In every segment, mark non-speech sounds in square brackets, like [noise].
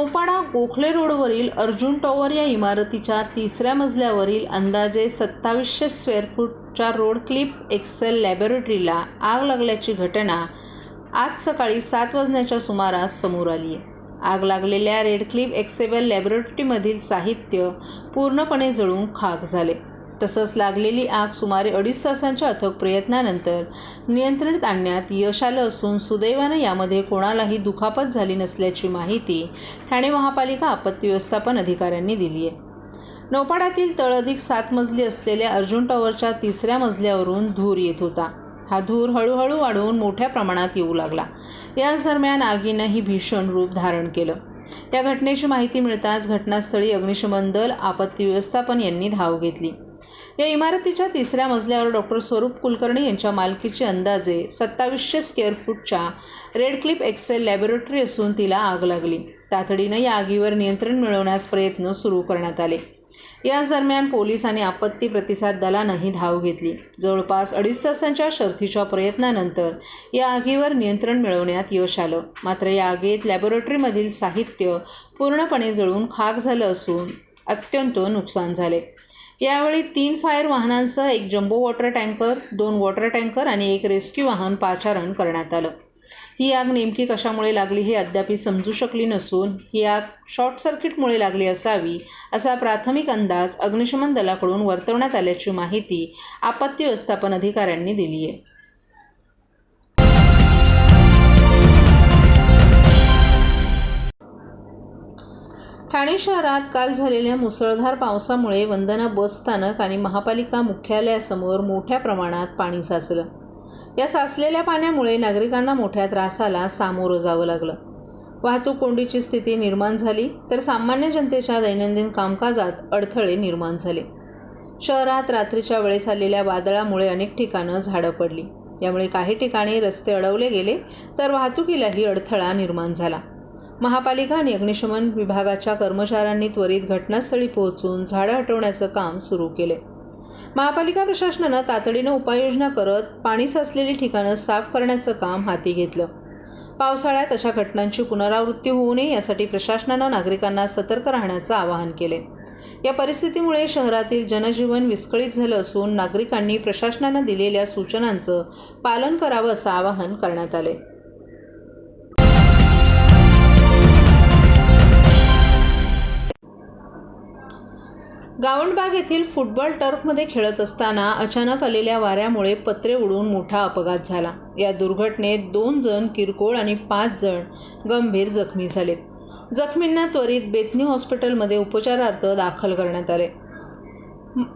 नौपाडा गोखले रोडवरील अर्जुन टॉवर या इमारतीच्या तिसऱ्या मजल्यावरील अंदाजे सत्तावीसशे स्क्वेअर फूटच्या रोड क्लिप एक्सेल लॅबोरेटरीला आग लागल्याची घटना आज सकाळी सात वाजण्याच्या सुमारास समोर आली आहे आग लागलेल्या रेड क्लिप एक्सेबल लॅबोरेटरीमधील साहित्य पूर्णपणे जळून खाक झाले. तसंच लागलेली आग सुमारे अडीच तासांच्या अथक प्रयत्नानंतर नियंत्रणात आणण्यात यश आलं असून सुदैवानं यामध्ये कोणालाही दुखापत झाली नसल्याची माहिती ठाणे महापालिका आपत्ती व्यवस्थापन अधिकाऱ्यांनी दिली आहे. नौपाड्यातील तळ अधिक सात मजली असलेल्या अर्जुन टॉवरच्या तिसऱ्या मजल्यावरून धूर येत होता. हा धूर हळूहळू वाढवून मोठ्या प्रमाणात येऊ लागला. याच दरम्यान आगीनं ही भीषण रूप धारण केलं. या घटनेची माहिती मिळताच घटनास्थळी अग्निशमन दल आपत्ती व्यवस्थापन यांनी धाव घेतली. या इमारतीच्या तिसऱ्या मजल्यावर डॉक्टर स्वरूप कुलकर्णी यांच्या मालकीची अंदाजे सत्तावीसशे स्क्वेअर फूटच्या रेड क्लिप एक्सेल लॅबोरेटरी असून तिला आग लागली. तातडीनं या आगीवर नियंत्रण मिळवण्यास प्रयत्न सुरू करण्यात आले. याच दरम्यान पोलीस आणि आपत्ती प्रतिसाद दलानंही धाव घेतली. जवळपास अडीच तासांच्या शर्थीच्या प्रयत्नानंतर या आगीवर नियंत्रण मिळवण्यात यश आलं. मात्र या आगीत लॅबोरेटरीमधील साहित्य पूर्णपणे जळून खाक झालं असून अत्यंत नुकसान झाले. यावेळी तीन फायर वाहनांसह एक जम्बो वॉटर टँकर दोन वॉटर टँकर आणि एक रेस्क्यू वाहन पाचारण करण्यात आलं. ही आग नेमकी कशामुळे लागली हे अद्याप समजू शकली नसून ही आग शॉर्ट सर्किटमुळे लागली असावी असा प्राथमिक अंदाज अग्निशमन दलाकडून वर्तवण्यात आल्याची माहिती आपत्ती व्यवस्थापन अधिकाऱ्यांनी दिली आहे ठाणे शहरात काल झालेल्या मुसळधार पावसामुळे वंदना बस स्थानक आणि महापालिका मुख्यालयासमोर मोठ्या प्रमाणात पाणी साचलं. या साचलेल्या पाण्यामुळे नागरिकांना मोठ्या त्रासाला सामोरं जावं लागलं. वाहतूक कोंडीची स्थिती निर्माण झाली तर सामान्य जनतेच्या दैनंदिन कामकाजात अडथळे निर्माण झाले. शहरात रात्रीच्या वेळेस आलेल्या वादळामुळे अनेक ठिकाणं झाडं पडली. यामुळे काही ठिकाणी रस्ते अडवले गेले तर वाहतुकीलाही अडथळा निर्माण झाला. महापालिका आणि अग्निशमन विभागाच्या कर्मचाऱ्यांनी त्वरित घटनास्थळी पोहोचून झाडं हटवण्याचं काम सुरू केले. महापालिका प्रशासनानं तातडीनं उपाययोजना करत पाणी साचलेली ठिकाणं साफ करण्याचं काम हाती घेतलं. पावसाळ्यात अशा घटनांची पुनरावृत्ती होऊ नये यासाठी प्रशासनानं नागरिकांना सतर्क राहण्याचं आवाहन केले. या परिस्थितीमुळे शहरातील जनजीवन विस्कळीत झालं असून नागरिकांनी प्रशासनानं दिलेल्या सूचनांचं पालन करावं असं आवाहन करण्यात आले. गावणबाग येथील फुटबॉल टर्फमध्ये खेळत असताना अचानक आलेल्या वाऱ्यामुळे पत्रे उडून मोठा अपघात झाला. या दुर्घटनेत दोन जण किरकोळ आणि पाच जण गंभीर जखमी झालेत. जखमींना त्वरित बेतनी हॉस्पिटलमध्ये उपचारार्थ दाखल करण्यात आले.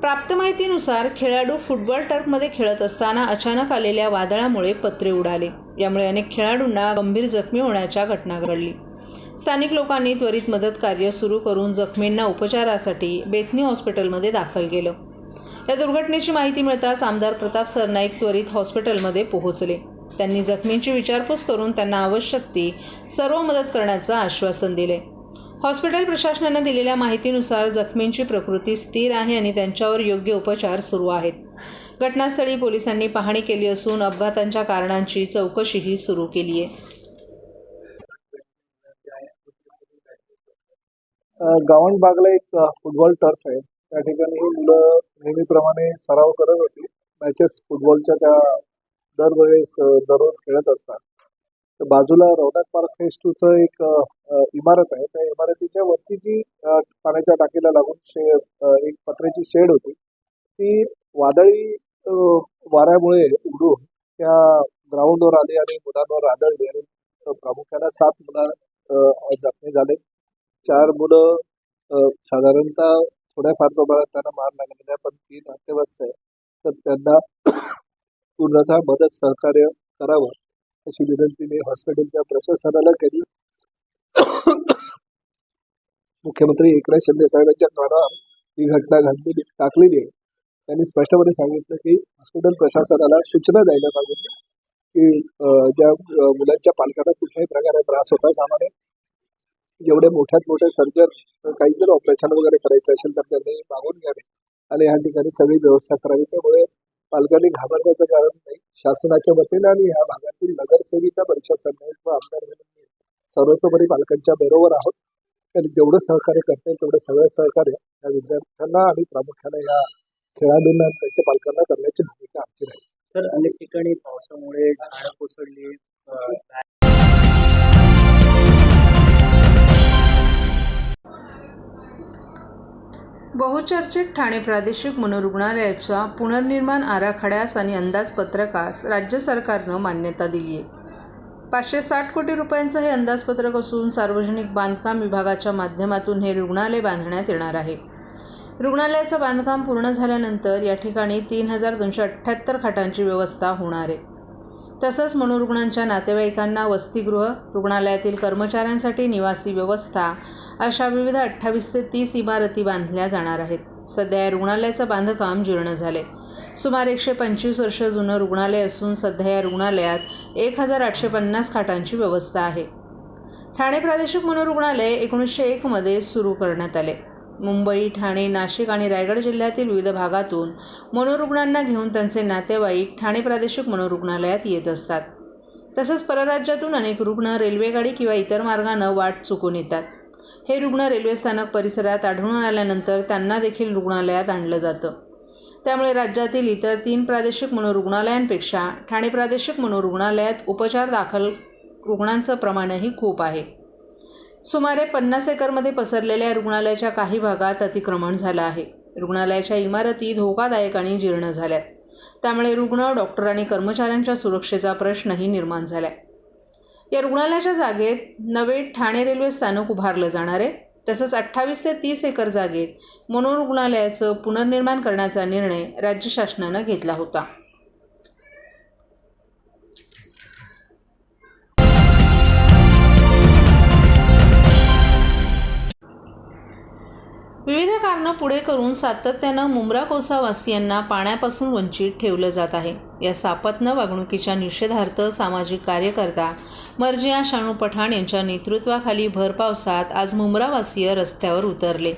प्राप्त माहितीनुसार खेळाडू फुटबॉल टर्फमध्ये खेळत असताना अचानक आलेल्या वादळामुळे पत्रे उडाले. यामुळे अनेक खेळाडूंना गंभीर जखमी होण्याच्या घटना घडली. स्थानिक लोकांनी त्वरित मदत कार्य सुरू करून जखमींना उपचारासाठी बेथनी हॉस्पिटलमध्ये दाखल केलं. या दुर्घटनेची माहिती मिळताच आमदार प्रताप सरनाईक त्वरित हॉस्पिटलमध्ये पोहोचले. त्यांनी जखमींची विचारपूस करून त्यांना आवश्यक ती सर्व मदत करण्याचं आश्वासन दिले. हॉस्पिटल प्रशासनानं दिलेल्या माहितीनुसार जखमींची प्रकृती स्थिर आहे आणि त्यांच्यावर योग्य उपचार सुरू आहेत. घटनास्थळी पोलिसांनी पाहणी केली असून अपघातांच्या कारणांची चौकशीही सुरू केली आहे गावण बागला एक फुटबॉल टर्फ आहे. त्या ठिकाणी ही मुलं नेहमीप्रमाणे सराव करत होती. मॅचेस फुटबॉलच्या त्या दरवेळेस दररोज खेळत असतात. तर बाजूला रौनक पार्क फेस टूचं एक इमारत आहे. त्या इमारतीच्या वरती जी पाण्याच्या टाकीला लागून शे एक पत्र्याची शेड होती. ती वादळी वाऱ्यामुळे उडून त्या ग्राउंडवर आली आणि मुलांवर आदळली आणि प्रामुख्याने सात मुलं जखमी झाले. चार मुलं साधारणतः थोड्याफार प्रमाणात त्यांना मार लागलेला आहे पण ती अत्यवस्थ आहे तर त्यांना पूर्णतः मदत सहकार्य करावं अशी विनंती मी हॉस्पिटलच्या प्रशासनाला केली. मुख्यमंत्री एकनाथ शिंदे साहेबांच्या कानावर ही घटना घडलेली टाकलेली आहे. त्यांनी स्पष्टपणे सांगितलं की हॉस्पिटल प्रशासनाला सूचना द्यायला सांगितलं की ज्या मुलांच्या पालकांना कुठल्याही प्रकारे त्रास होता कामाने एवढे जेवढे मोठ्यात मोठे सर्जन काही जर ऑपरेशन वगैरे करायचं असेल तर त्यांनी मागून घ्यावे. आणि या ठिकाणी सगळी व्यवस्था करावी. त्यामुळे पालकांनी घाबरण्याचं कारण नाही. शासनाच्या वतीने आणि ह्या भागातील नगरसेविका परिषद व आमदार म्हणून सर्वतोपरी पालकांच्या बरोबर आहोत. आणि जेवढं सहकार्य करता येईल तेवढं सगळं सहकार्य या विद्यार्थ्यांना आणि प्रामुख्याने या खेळाडूंना त्यांच्या पालकांना करण्याची भूमिका आमची राहील. तर अनेक ठिकाणी पावसामुळे झाडं कोसळली बहुचर्चित ठाणे प्रादेशिक मनोरुग्णालयाच्या पुनर्निर्माण आराखड्यास आणि अंदाजपत्रकास राज्य सरकारनं मान्यता दिली आहे पाचशे साठ कोटी रुपयांचं हे अंदाजपत्रक असून सार्वजनिक बांधकाम विभागाच्या माध्यमातून हे रुग्णालय बांधण्यात येणार आहे. रुग्णालयाचं बांधकाम पूर्ण झाल्यानंतर या ठिकाणी तीन हजार दोनशे अठ्ठ्याहत्तर खाटांची व्यवस्था होणार आहे. तसंच मनोरुग्णांच्या नातेवाईकांना वसतिगृह रुग्णालयातील कर्मचाऱ्यांसाठी निवासी व्यवस्था अशा विविध अठ्ठावीस ते तीस इमारती बांधल्या जाणार आहेत. सध्या या रुग्णालयाचं बांधकाम जीर्ण झाले सुमारे एकशे पंचवीस वर्ष जुनं रुग्णालय असून सध्या या रुग्णालयात एक हजार आठशे पन्नास खाटांची व्यवस्था आहे. ठाणे प्रादेशिक मनोरुग्णालय एकोणीसशे एकमध्ये सुरू करण्यात आले. मुंबई ठाणे नाशिक आणि रायगड जिल्ह्यातील विविध भागातून मनोरुग्णांना घेऊन त्यांचे नातेवाईक ठाणे प्रादेशिक मनोरुग्णालयात येत असतात. तसंच परराज्यातून अनेक रुग्ण रेल्वेगाडी किंवा इतर मार्गानं वाट चुकून येतात. हे रुग्ण रेल्वे स्थानक परिसरात आढळून आल्यानंतर त्यांना देखील रुग्णालयात आणलं जातं. त्यामुळे राज्यातील इतर तीन प्रादेशिक मनोरुग्णालयांपेक्षा ठाणे प्रादेशिक मनोरुग्णालयात उपचार दाखल रुग्णांचं प्रमाणही खूप आहे. सुमारे पन्नास एकरमध्ये पसरलेल्या रुग्णालयाच्या काही भागात अतिक्रमण झालं आहे. रुग्णालयाच्या इमारती धोकादायक आणि जीर्ण झाल्यात. त्यामुळे रुग्ण डॉक्टर आणि कर्मचाऱ्यांच्या सुरक्षेचा प्रश्नही निर्माण झालाय. या रुग्णालयाच्या जागेत नवे ठाणे रेल्वे स्थानक उभारलं जाणार आहे. तसंच अठ्ठावीस ते तीस एकर जागेत मनोरुग्णालयाचं पुनर्निर्माण करण्याचा निर्णय राज्य शासनानं घेतला होता. विविध कारणं पुढे करून सातत्यानं मुंब्रा कोसावासियांना पाण्यापासून वंचित ठेवलं जात आहे. या सापत्न वागणुकीच्या निषेधार्थ सामाजिक कार्यकर्ता मर्जिया शाणू पठाण यांच्या नेतृत्वाखाली भर पावसात आज मुंब्रावासीय रस्त्यावर उतरले.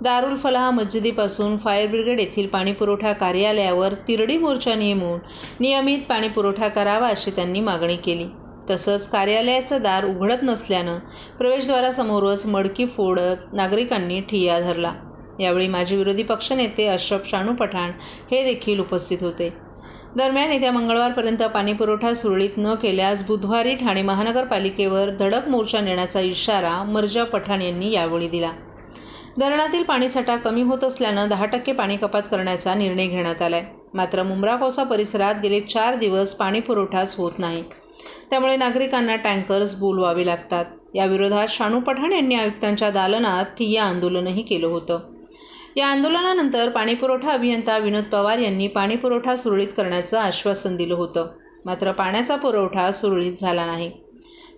दारुल फलाह मस्जिदीपासून फायर ब्रिगेड येथील पाणीपुरवठा कार्यालयावर तिरडी मोर्चा नेमून नियमित पाणीपुरवठा करावा अशी त्यांनी मागणी केली. तसंच कार्यालयाचं दार उघडत नसल्यानं प्रवेशद्वारासमोरच मडकी फोडत नागरिकांनी ठिय्या धरला. यावेळी माजी विरोधी पक्षनेते अशरफ शाणू पठाण हे देखील उपस्थित होते. दरम्यान येत्या मंगळवारपर्यंत पाणीपुरवठा सुरळीत न केल्यास बुधवारी ठाणे महानगरपालिकेवर धडक मोर्चा नेण्याचा इशारा मर्जा पठाण यांनी यावेळी दिला. धरणातील पाणीसाठा कमी होत असल्यानं दहा टक्के पाणी कपात करण्याचा निर्णय घेण्यात आला आहे मात्र मुंब्राकोसा परिसरात गेले चार दिवस पाणीपुरवठाच होत नाही. त्यामुळे नागरिकांना टँकर्स बोलवावे लागतात. याविरोधात शाणू पठाण यांनी आयुक्तांच्या दालनात ठिय्या आंदोलनही केलं होतं. या आंदोलनानंतर पाणीपुरवठा अभियंता विनोद पवार यांनी पाणीपुरवठा सुरळीत करण्याचं आश्वासन दिलं होतं. मात्र पाण्याचा पुरवठा सुरळीत झाला नाही.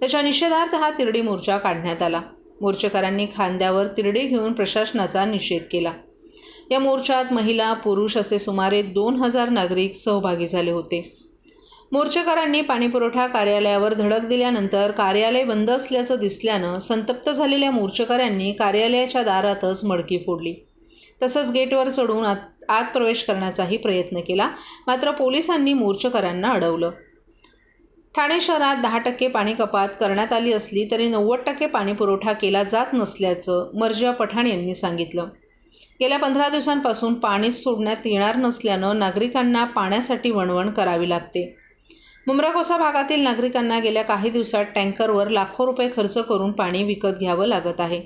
त्याच्या निषेधार्थ हा तिरडी मोर्चा काढण्यात आला. मोर्चेकरांनी खांद्यावर तिरडी घेऊन प्रशासनाचा निषेध केला. या मोर्चात महिला पुरुष असे सुमारे दोन हजार नागरिक सहभागी झाले होते. मोर्चेकरांनी पाणीपुरवठा कार्यालयावर धडक दिल्यानंतर कार्यालय बंद असल्याचं दिसल्यानं संतप्त झालेल्या मोर्चेकऱ्यांनी कार्यालयाच्या दारातच मडकी फोडली. तसंच गेटवर चढून आत आत प्रवेश करण्याचाही प्रयत्न केला मात्र पोलिसांनी मोर्चेकऱ्यांना अडवलं. ठाणे शहरात दहा टक्के पाणी कपात करण्यात आली असली तरी नव्वद टक्के पाणीपुरवठा केला जात नसल्याचं मर्जिया पठाण यांनी सांगितलं. गेल्या पंधरा दिवसांपासून पाणीच सोडण्यात येणार नसल्यानं नागरिकांना पाण्यासाठी वणवण करावी लागते. मुमराकोसा भागातील नागरिकांना गेल्या काही दिवसात टँकरवर लाखो रुपये खर्च करून पाणी विकत घ्यावं लागत आहे.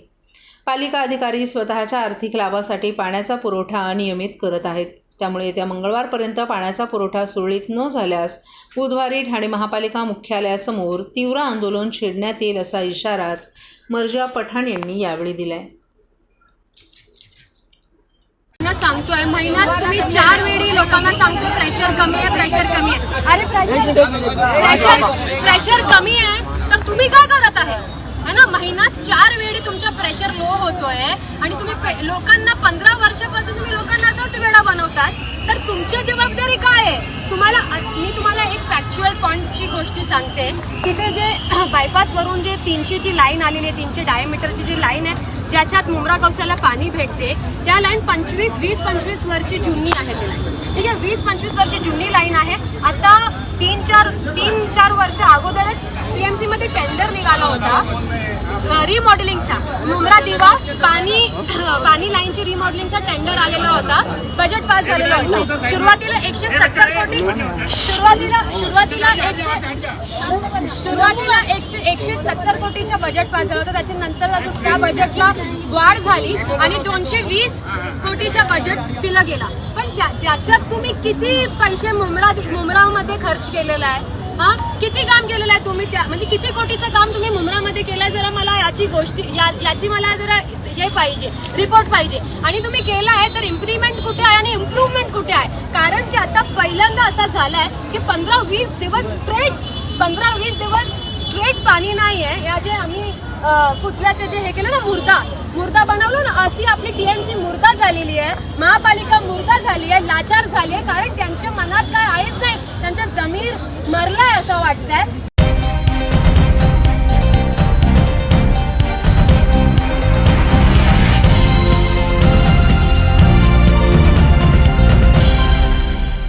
पालिका अधिकारी स्वतःच्या आर्थिक लाभासाठी पाण्याचा पुरवठा अनियमित करत आहेत. त्यामुळे येत्या मंगळवारपर्यंत पाण्याचा पुरवठा सुरळीत न झाल्यास बुधवारी ठाणे महापालिका मुख्यालयासमोर तीव्र आंदोलन छेडण्यात येईल असा इशाराच मर्जा पठाण यांनी यावेळी दिलाय. लोकांना सांगतोय. महिन्यात तुम्ही चार वेळी लोकांना सांगतो प्रेशर कमी आहे प्रेशर कमी आहे. अरे प्रेशर प्रेशर प्रेशर कमी आहे. तर तुम्ही काय करत आहे? है ना महिन्यात चार वेळी तुमचा प्रेशर लो होतोय आणि तुम्ही लोकांना पंधरा वर्षापासून तुम्ही लोकांना असाच वेळा बनवतात. तर तुमची जबाबदारी काय आहे? तुम्हाला मी तुम्हाला एक फॅक्च्युअल पॉईंटची गोष्टी सांगते. तिथे जे [clears throat] बायपासवरून जे तीनशेची लाईन आलेली आहे तीनशे डायमीटरची जी लाईन आहे ज्याच्यात मुंब्रा कौसाला पाणी भेटते त्या लाईन पंचवीस वीस पंचवीस वर्षी जुनी आहे ती लाईन ठीक आहे वीस पंचवीस वर्षी जुनी लाईन आहे. आता तीन चार तीन चार वर्ष अगोदरच टीएमसी मध्ये टेंडर निघाला होता. रिमॉडेलिंगचा मुंब्रा दिवा पाणी [clears throat] पाणी लाईनची रिमॉडेलिंगचा टेंडर आलेला होता. बजेट पास झालेला होता. सुरुवातीला एकशे सत्तर कोटी सुरुवातीला सुरुवातीला एकशे सुरुवातीला एकशे एकशे सत्तर कोटीच्या बजेट पास झालं होतं. त्याच्यानंतर त्या बजेटला वाढ झाली आणि दोनशे वीस कोटीच्या बजेट दिलं गेला. पण त्याच्यात तुम्ही किती पैसे मुंब्रा मुमरावमध्ये खर्च केलेला आहे हा? किती काम केलेलं आहे तुम्ही त्या म्हणजे किती कोटीचं काम तुम्ही मुंब्रामध्ये केलंय जरा मला याची गोष्टी या, याची मला जरा हे पाहिजे रिपोर्ट पाहिजे. आणि तुम्ही केलं आहे तर इम्प्लिमेंट कुठे आहे आणि इम्प्रूव्हमेंट कुठे आहे? कारण की आता पहिल्यांदा असा झालाय की पंधरा वीस दिवस स्ट्रेट पंधरा वीस दिवस स्ट्रेट पाणी नाही आहे. या जे आम्ही पुतळ्याचे जे हे केलं ना मुर्दा मुर्दा बनवलो ना अशी आपली टीएमसी मुर्दा झालेली आहे. महापालिका मुर्दा झाली आहे लाचार झाली आहे. कारण त्यांच्या मनात काय आहेच नाही. त्यांच्या जमीर मरलाय असं वाटतंय.